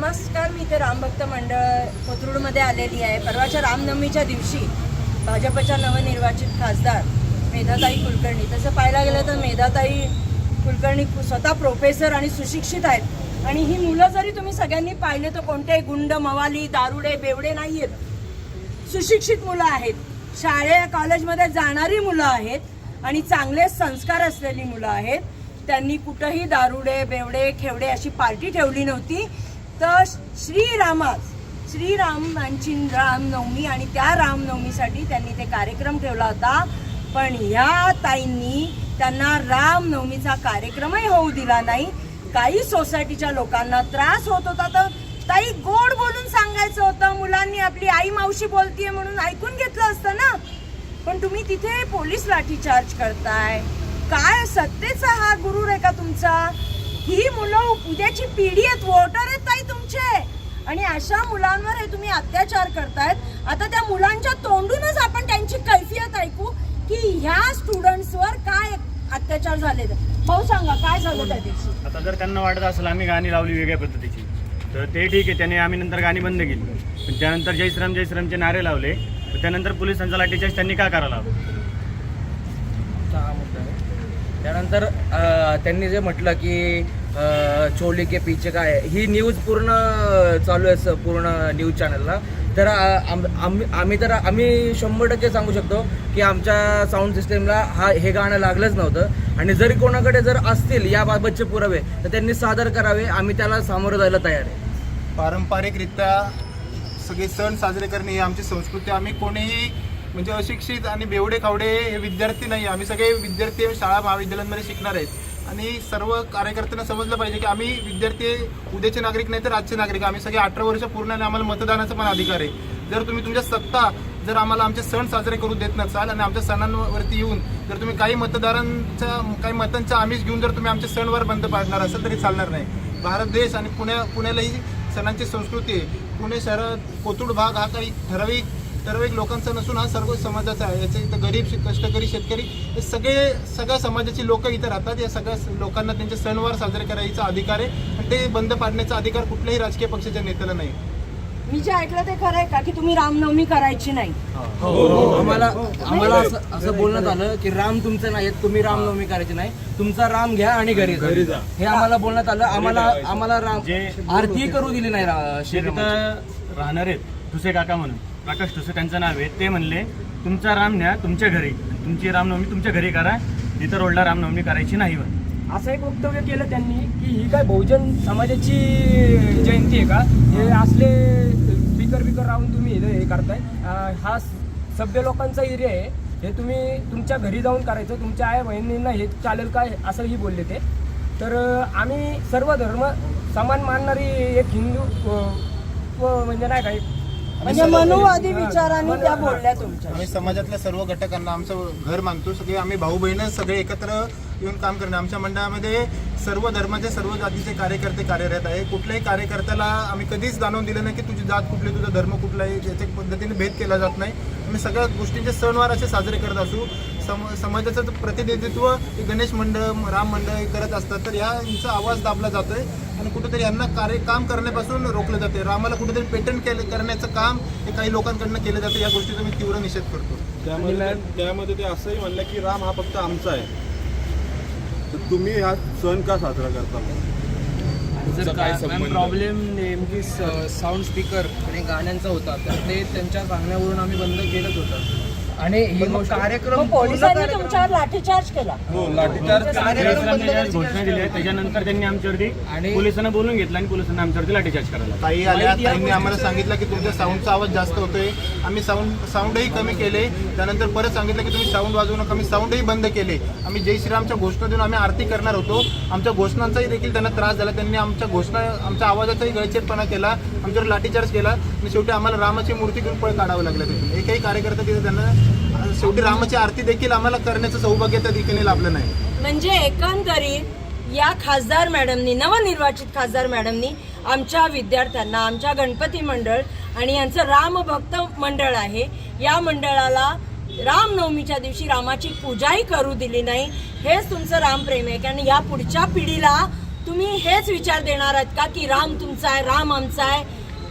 नमस्कार मी इथे रामभक्त मंडळ कोथरूडमध्ये आलेली आहे. परवाच्या रामनवमीच्या दिवशी भाजपच्या नवनिर्वाचित खासदार मेधाताई कुलकर्णी. तसं पाहायला गेलं तर मेधाताई कुलकर्णी स्वतः प्रोफेसर आणि सुशिक्षित आहेत. आणि ही मुलं जरी तुम्ही सगळ्यांनी पाहिले तर कोणतेही गुंड मवाली दारुडे बेवडे नाही आहेत सुशिक्षित मुलं आहेत. शाळे कॉलेजमध्ये जाणारी मुलं आहेत आणि चांगले संस्कार असलेली मुलं आहेत. त्यांनी कुठंही दारुडे बेवडे खेवडे अशी पार्टी ठेवली नव्हती. तर श्रीरामास श्रीरामांची रामनवमी आणि त्या रामनवमीसाठी त्यांनी ते कार्यक्रम ठेवला होता. पण ह्या ताईंनी त्यांना रामनवमीचा कार्यक्रमही होऊ दिला नाही. काही सोसायटीच्या लोकांना त्रास होत होता. तर ताई गोड बोलून सांगायचं होतं. मुलांनी आपली आई मावशी बोलतीये म्हणून ऐकून घेतलं असतं ना. पण तुम्ही तिथे पोलीस लाठीचार्ज करताय. काय सत्तेचा हा गुरुर आहे का तुमचा? ही मुलं उद्याची पिढी आहेत वोटर आहेत ताई तुमचे. आणि अशा मुलांवर हे तुम्ही अत्याचार करतायत. आता त्या मुलांच्या तोंडूनच आपण त्यांची कैफियत ऐकू की ह्या स्टुडंट्सवर काय अत्याचार झाले भाऊ सांगा काय झालं त्या दिवशी? आता जर त्यांना वाटत असेल आम्ही गाणी लावली वेगळ्या पद्धतीची तर ते ठीक आहे त्याने आम्ही नंतर गाणी बंद केली. पण त्यानंतर जय श्रीराम जय श्रीरामचे नारे लावले तर त्यानंतर पोलिसांचा लाठीचार्ज त्यांनी का करायला हा आहे. त्यानंतर त्यांनी जे म्हटलं की छोले के पीछे काय आहे, ही न्यूज पूर्ण चालू आहे पूर्ण न्यूज चॅनलला तर आम- आम्ही आम्ही तर आम्ही शंभर टक्के सांगू शकतो की आमच्या साऊंड सिस्टेमला हा हे गाणं लागलंच नव्हतं. आणि जरी कोणाकडे जर असतील याबाबतचे पुरावे तर त्यांनी सादर करावे. आम्ही त्याला सामोरं जायला तयार आहे. पारंपरिकरित्या सगळे सण साजरे करणे ही आमची संस्कृती. आम्ही कोणीही म्हणजे अशिक्षित आणि बेवडे खावडे हे विद्यार्थी नाही. आम्ही सगळे विद्यार्थी शाळा महाविद्यालयांमध्ये शिकणार आहेत. आणि सर्व कार्यकर्त्यांना समजलं पाहिजे की आम्ही विद्यार्थी उद्याचे नागरिक नाही तर आजचे नागरिक आम्ही सगळे अठरा वर्ष पूर्ण आणि आम्हाला मतदानाचा पण अधिकार आहे. जर तुम्ही तुमच्या सत्ता जर आम्हाला आमचे सण साजरे करू देत नसाल आणि आमच्या सणांवरती येऊन जर तुम्ही काही मतदारांच्या काही मतांचा आमिष घेऊन जर तुम्ही आमच्या सणवर बंद पाडणार असाल तरी चालणार नाही. भारत देश आणि पुण्या पुण्यालाही सणांची संस्कृती आहे. पुणे शहरात कोथरूड भाग हा काही ठराविक ठराविक लोकांचा नसून हा सर्व समाजाचा आहे. याचे इथं गरीब कष्टकरी शेतकरी हे सगळे सगळ्या समाजाची लोक इथं राहतात. या सगळ्या लोकांना त्यांचे सणवार साजरे करायचा अधिकार आहे. आणि ते बंद पाडण्याचा अधिकार कुठल्याही राजकीय पक्षाच्या नेत्याला नाही. मी जे ऐकलं ते खरं आहे का? की तुम्ही रामनवमी करायची नाही. आम्हाला आम्हाला असं असं बोलण्यात आलं की राम तुमचं नाही तुम्ही रामनवमी करायची नाही. तुमचा राम घ्या आणि घरी जा. हे आम्हाला बोलण्यात आलं. आम्हाला आम्हाला राम आरती करू दिली नाही रा- श्रीरामाची. राहणार आहेत ठुसे काका म्हणून प्रकाश ठुसे त्यांचं नाव आहे. ते म्हणले तुमचा राम न्या तुमच्या घरी. तुमची रामनवमी तुमच्या घरी करा. इथं रोडला रामनवमी करायची नाही बा असं एक वक्तव्य केलं त्यांनी की ही काय बहुजन समाजाची जयंती आहे का? हे असले स्पीकर बिकर राहून तुम्ही हे करताय. हा सभ्य लोकांचा एरिया आहे. हे तुम्ही तुमच्या घरी जाऊन करायचं तुमच्या आई बहिणींना हे चालेल काय असंही बोलले ते. तर आम्ही सर्व धर्म समान मानणारी एक हिंदू म्हणजे नाही काय म्हणजे मनुवादी विचारांनी त्या बोलल्या तुमच्या. आम्ही समाजातल्या सर्व घटकांना आमचं घर मानतो. सगळे आम्ही भाऊ बहिण सगळे एकत्र येऊन काम करणे. आमच्या मंडळामध्ये सर्व धर्माचे सर्व जातीचे कार्यकर्ते कार्यरत आहे. कुठल्याही कार्यकर्त्याला आम्ही कधीच जाणवून दिलं नाही की तुझी जात कुठली तुझा धर्म कुठला आहे याच्या पद्धतीने भेद केला जात नाही. आम्ही सगळ्या गोष्टींचे सणवार असे साजरे करत असू. सम समाजाचं प्रतिनिधित्व हे गणेश मंडळ राम मंडळ हे करत असतात. तर ह्या यांचा आवाज दाबला जातोय आणि कुठेतरी यांना कार्य काम करण्यापासून रोखलं जाते रामाला कुठेतरी पेटंट केलं करण्याचं काम हे काही लोकांकडनं केलं जातं. या गोष्टीचा मी तीव्र निषेध करतो. त्यामध्ये त्यामध्ये ते असंही म्हणलं की राम हा फक्त आमचा आहे. तर तुम्ही हा सण का साजरा करता प्रॉब्लेम नेमकी साऊंड स्पीकर आणि गाण्यांचा होता. तर ते त्यांच्या सांगण्यावरून आम्ही बंद केलंच होतं. आणि ही गोष्ट कार्यक्रम पोलिसांनी तुमच्यावर लाठीचार्ज केला. हो लाठीचार्ज घोषणा दिल्या त्याच्यानंतर त्यांनी आमच्यावरती आणि- पोलिसांना बोलून घेतलं आणि पोलिसांना आमच्यावरती लाठीचार्ज करायला. ताई आल्या ताईंनी आम्हाला सांगितलं की तुमच्या साऊंडचा आवाज जास्त होतोय. आम्ही साऊंड साऊंडही कमी केले. त्यानंतर परत सांगितलं की तुम्ही साऊंड वाजवू नका. आम्ही साऊंडही बंद केले. आम्ही जय श्रीरामच्या घोषणा देऊन आम्ही आरती करणार होतो. आमच्या घोषणांचाही देखील त्यांना त्रास झाला. त्यांनी आमच्या घोषणा आमच्या आवाजाचाही गळचेटपणा केला. आमच्यावर लाठीचार्ज केला. आणि शेवटी आम्हाला रामाची मूर्ती घेऊन पळ काढावं लागलं तिथून. एकही कार्यकर्ता तिथे त्यांना शेवटी रामाची आरती देखील आम्हाला करण्याचं सौभाग्य त्या ठिकाणी लाभलं नाही. म्हणजे एकंदरीत या खासदार मॅडमनी नवनिर्वाचित खासदार मॅडमनी आमच्या विद्यार्थ्यांना आमच्या गणपती मंडळ आणि यांचं रामभक्त मंडळ आहे. या मंडळाला रामनवमीच्या दिवशी रामाची पूजाही करू दिली नाही. हेच तुमचं रामप्रेम आहे. कारण या पुढच्या पिढीला तुम्ही हेच विचार देणार आहात का की राम तुमचा आहे राम आमचा आहे?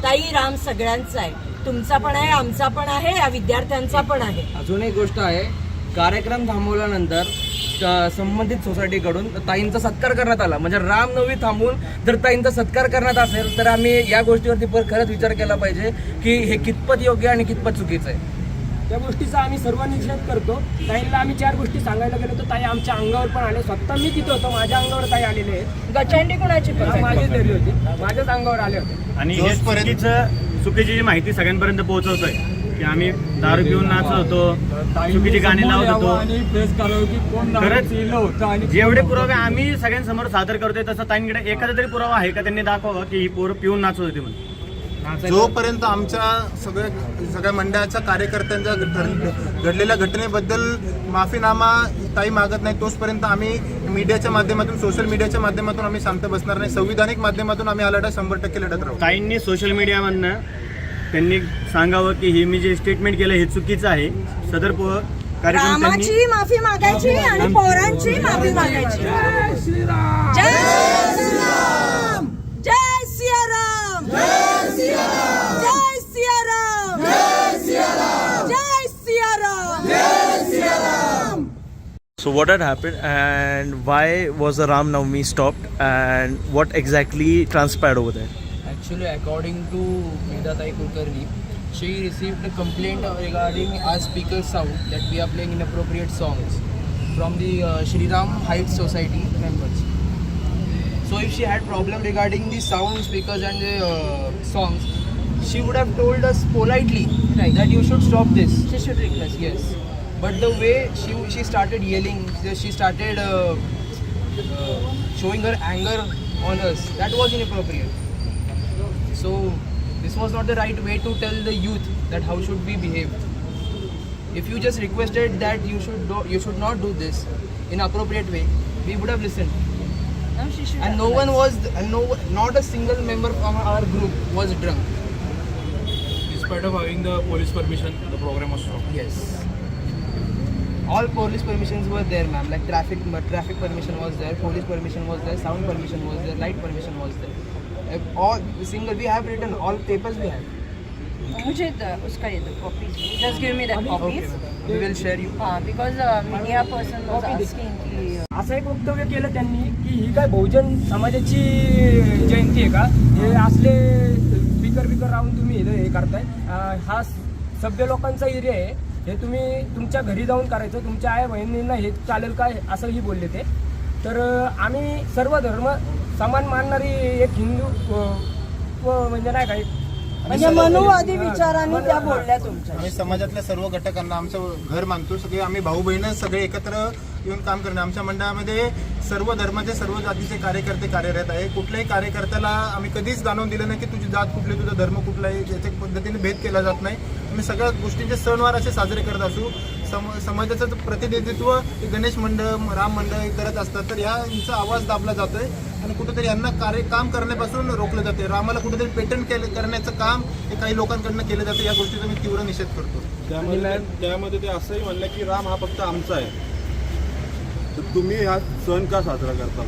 ताई राम सगळ्यांचा आहे. तुमचा पण आहे आमचा पण आहे या विद्यार्थ्यांचा पण आहे. अजून एक गोष्ट आहे कार्यक्रम थांबवल्यानंतर संबंधित सोसायटीकडून ताईंचा सत्कार करण्यात आला. म्हणजे रामनवमी थांबून जर ताईंचा सत्कार करण्यात असेल तर आम्ही या गोष्टीवरती पर खरंच विचार केला पाहिजे की हे कितपत योग्य आणि कितपत चुकीचं आहे. त्या गोष्टीचा आम्ही सर्व निषेध करतो. ताईंना आम्ही चार गोष्टी सांगायला गेलो तर ताई आमच्या अंगावर पण आले. स्वतः मी तिथे होतो माझ्या अंगावर ताई आलेले आहेत. गचंडी कुणाची पण माझीच धरली होती. माझ्याच अंगावर आले होते. आणि चुकीचं जी माहिती सगळ्यांपर्यंत पोहोचवतोय की आम्ही दारू पिऊन नाचत होतो चुकीची गाणी लावत होतो. खरंच जेवढे पुरावे आम्ही सगळ्यांसमोर सादर करतोय तसं ताईंकडे एखादा तरी पुरावा आहे का त्यांनी दाखवावं की ही पोरं पिऊन नाचत होती म्हणून जोपर्यंत आमच्या सगळ्या सगळ्या मंडळाच्या कार्यकर्त्यांच्या घड- घडलेल्या घटनेबद्दल माफीनामा ताई मागत नाही तोचपर्यंत आम्ही मीडियाच्या माध्यमातून सोशल मीडियाच्या माध्यमातून आम्ही शांत बसणार नाही. संविधानिक माध्यमातून आम्ही हा लढा शंभर टक्के लढत राहू. ताईंनी सोशल मीडियामधनं त्यांनी सांगावं की हे मी जे स्टेटमेंट केलं हे चुकीचं आहे. सदर पो कार्यक्रम त्यांनी रामाची माफी मागायची आणि पोरांची माफी मागायची. जय श्रीराम! जय सियाराम जय सियाराम! जय सियाराम! जय Siyaram! So what had happened and why was the Ram Navami stopped and what exactly transpired over there? Actually, according to Medatai Kulkarni, she received a complaint regarding our speaker sound that we are playing inappropriate songs from the uh, Shri Ram Heights Society members. So if she had problem regarding the sound speakers and the uh, songs, she would have told us politely that you should stop this. She should request. Yes, but the way she she started yelling, she started uh, uh, showing her anger on us. That was inappropriate. So this was not the right way to tell the youth that how should we behave. If you just requested that you should do, you should not do this in appropriate way, we would have listened. No, she should And no one was, and no, not a single member from our group was drunk. Despite of having the police permission, the program was stopped. Yes. All police permissions were there, ma'am. Like traffic, traffic permission was there, police permission was there, sound permission was there, light permission was there. All single, we have written all papers we have. मुझे द- उसका ये दो copies just give me that copies we will share you. हाँ because media person was asking की असं एक वक्तव्य केलं त्यांनी की ही काय बहुजन समाजाची जयंती आहे का? हे असले स्पीकर बिकर राहून तुम्ही हे हे करताय. हा सभ्य लोकांचा एरिया आहे. हे तुम्ही तुमच्या घरी जाऊन करायचं तुमच्या आई बहिणींना हे चालेल काय असंही बोलले ते. तर आम्ही सर्व धर्म समान मानणारी एक हिंदू व म्हणजे नाही काय म्हणजे मनुवादी विचारांनी त्या बोलल्या तुमच्या. आम्ही समाजातल्या सर्व घटकांना आमचं घर मानतो सगळे आम्ही भाऊ बहीण सगळे एकत्र येऊन काम करणे आमच्या मंडळामध्ये सर्व धर्माचे सर्व जातीचे कार्यकर्ते कार्यरत आहे कुठल्याही कार्यकर्त्याला आम्ही कधीच जाणून दिलं नाही की तुझी जात कुठली तुझा धर्म कुठला आहे याच्या पद्धतीने भेद केला जात नाही. आम्ही सगळ्या गोष्टींचे सणवार असे साजरे करत असू. सम समाजाचं प्रतिनिधित्व हे गणेश मंडळ राम मंडळ हे करत असतात तर ह्यांचा आवाज दाबला जातोय आणि कुठेतरी यांना कार्य काम करण्यापासून रोखलं जाते रामाला कुठेतरी पेटंट केलं करण्याचं काम हे काही लोकांकडनं केलं जातं या गोष्टीचा मी तीव्र निषेध करतो. त्यामध्ये त्यामध्ये ते असंही म्हणलं की राम हा फक्त आमचा आहे. तर तुम्ही हा सण का साजरा करता?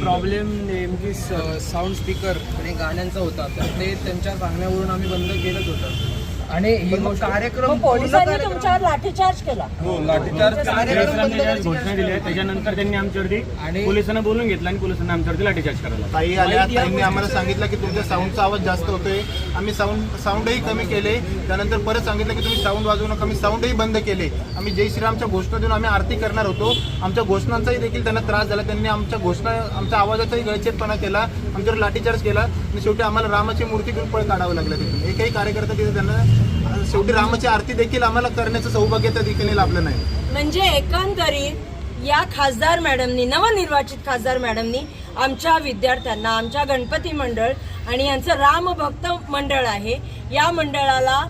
प्रॉब्लेम नेमकी साऊंड स्पीकर आणि गाण्यांचा होता तर ते त्यांच्या सांगण्यावरून आम्ही बंद केलंच होतं. आणि ही गोष्ट- कार्यक्रम मग पोलिसांनी तुमच्यावर लाठीचार्ज केला. हो लाठीचार्ज कार्यक्रम बंद करायची घोषणा दिल्या त्याच्यानंतर त्यांनी आमच्यावरती आणि- पोलिसांना बोलून घेतलं आणि पोलिसांना आमच्यावरती लाठीचार्ज करायला ताई आल्या ताईंनी आम्हाला सांगितलं की तुमच्या साऊंडचा आवाज जास्त होतोय. आम्ही साऊंड साऊंडही कमी केले. त्यानंतर परत सांगितलं की तुम्ही साऊंड वाजवू नका. आम्ही साऊंडही बंद केले. आम्ही जय श्रीरामच्या घोषणा देऊन आम्ही आरती करणार होतो. आमच्या घोषणांचाही देखील त्यांना त्रास झाला. त्यांनी आमच्या घोषणा आमच्या आवाजाचाही गळचेतपणा केला. आमच्यावर लाठीचार्ज केला. आणि शेवटी आम्हाला रामाची मूर्ती घेऊन पळ काढावं लागलं तिथून. एकही कार्यकर्ता तिथे त्यांना शेवटी रामाची आरती देखील आम्हाला करण्याचं सौभाग्य त्या ठिकाणी लाभलं नाही. म्हणजे एकंदरीत या खासदार मॅडमनी नवनिर्वाचित खासदार मॅडमनी आमच्या विद्यार्थ्यांना आमच्या गणपती मंडळ आणि यांचं रामभक्त मंडळ आहे. या मंडळाला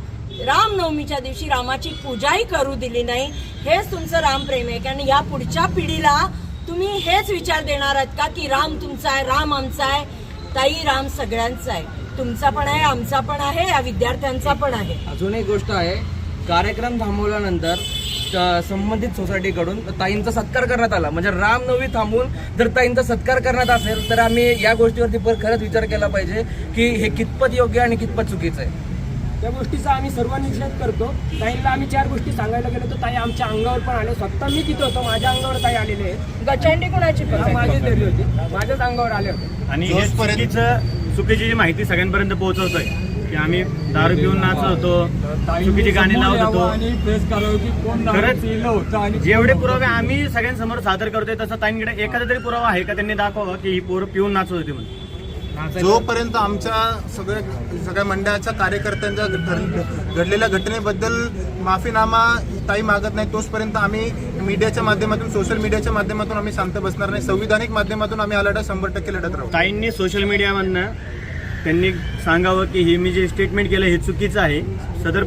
रामनवमीच्या दिवशी रामाची पूजाही करू दिली नाही. हेच तुमचं रामप्रेम आहे. कारण या पुढच्या पिढीला तुम्ही हेच विचार देणार आहात का की राम तुमचा आहे राम आमचा आहे ताई राम सगळ्यांचा आहे. तुमचा पण आहे आमचा पण आहे या विद्यार्थ्यांचा पण आहे. अजून एक गोष्ट आहे कार्यक्रम थांबवल्यानंतर संबंधित सोसायटीकडून ताईंचा सत्कार करण्यात आला. म्हणजे रामनवमी थांबून जर ताईंचा सत्कार करण्यात असेल तर आम्ही या गोष्टीवरती पर खरंच विचार केला पाहिजे की हे कितपत योग्य आणि कितपत चुकीचं आहे. त्या गोष्टीचा आम्ही सर्व निषेध करतो. ताईंना आम्ही चार गोष्टी सांगायला गेलो तर ताई आमच्या अंगावर पण आले. स्वतः मी तिथे होतो माझ्या अंगावर ताई आलेले आहेत. गचंडी कुणाची पण माझीच दिली होती. माझ्याच अंगावर आले होते. आणि हे चुकीची जी माहिती सगळ्यांपर्यंत पोहोचवतोय की आम्ही दारू पिऊन नाचत होतो चुकीची गाणी लावत होतो. जेवढे पुरावे आम्ही सगळ्यांसमोर सादर करतोय तसं ताईंकडे एखादा तरी पुरावा आहे का त्यांनी दाखवावा की ही पोरं पिऊन नाचत होती म्हणून? जोपर्यंत आमच्या सगळ्या सगळ्या मंडळाच्या कार्यकर्त्यांच्या घड- घडलेल्या घटनेबद्दल माफीनामा ताई मागत नाही तोचपर्यंत आम्ही मीडियाच्या माध्यमातून सोशल मीडियाच्या माध्यमातून आम्ही शांत बसणार नाही. संविधानिक माध्यमातून आम्ही हा लढा शंभर टक्के लढत राहू. ताईंनी सोशल मीडियामधनं त्यांनी सांगावं की हे मी जे स्टेटमेंट केलं हे चुकीचं आहे. सदर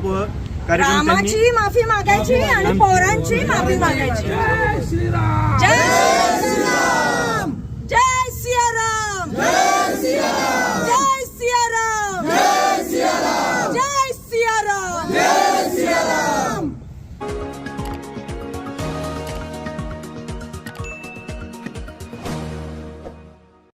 कार्यक्रम माफी मागायची आणि पोरांची माफी मागायची.